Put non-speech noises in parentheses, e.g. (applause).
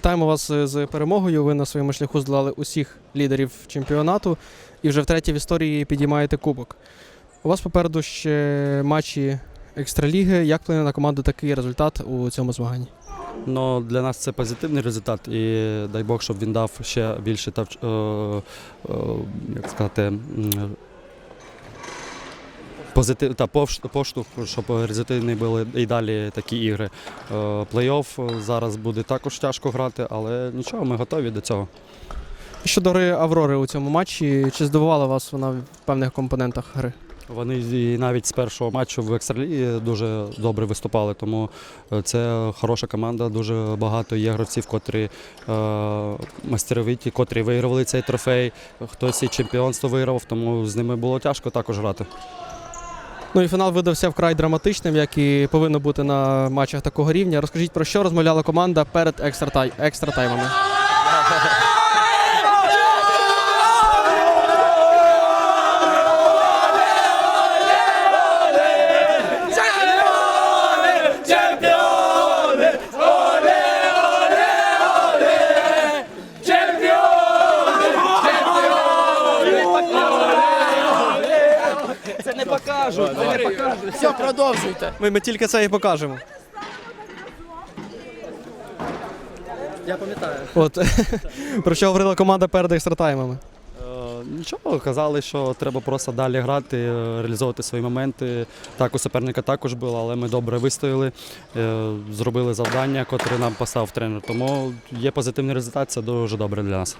Вітаємо вас е, з перемогою. Ви на своєму шляху здолали усіх лідерів чемпіонату і вже втретє в історії підіймаєте кубок. У вас попереду ще матчі екстраліги. Як вплине на команду такий результат у цьому змаганні? Ну, для нас це позитивний результат, і дай Бог, щоб він дав ще більше е, е, як сказати, позитив, та поштовх, щоб результативні були і далі такі ігри. Е, Плей-офф зараз буде також тяжко грати, але нічого, ми готові до цього. Щодо гри Аврори у цьому матчі, чи здивувала вас вона в певних компонентах гри? Вони і навіть з першого матчу в Екстралігі дуже добре виступали, тому е, це хороша команда. Дуже багато є гравців, котрі е, мастеровиті, котрі вигравали цей трофей. Хтось і чемпіонство виграв, тому з ними було тяжко також грати. Ну і фінал видався вкрай драматичним, як і повинно бути на матчах такого рівня. Розкажіть про що розмовляла команда перед екстратай... екстратаймами? (laughs) Все, продовжуйте. Ми, ми тільки це і покажемо. Я пам'ятаю. От (laughs) про що говорила команда перед екстратаймами? Е, Нічого, казали, що треба просто далі грати, е, реалізовувати свої моменти. Так, у суперника також було, але ми добре вистояли, е, зробили завдання, котре нам поставив тренер. Тому є позитивний результат, це дуже добре для нас.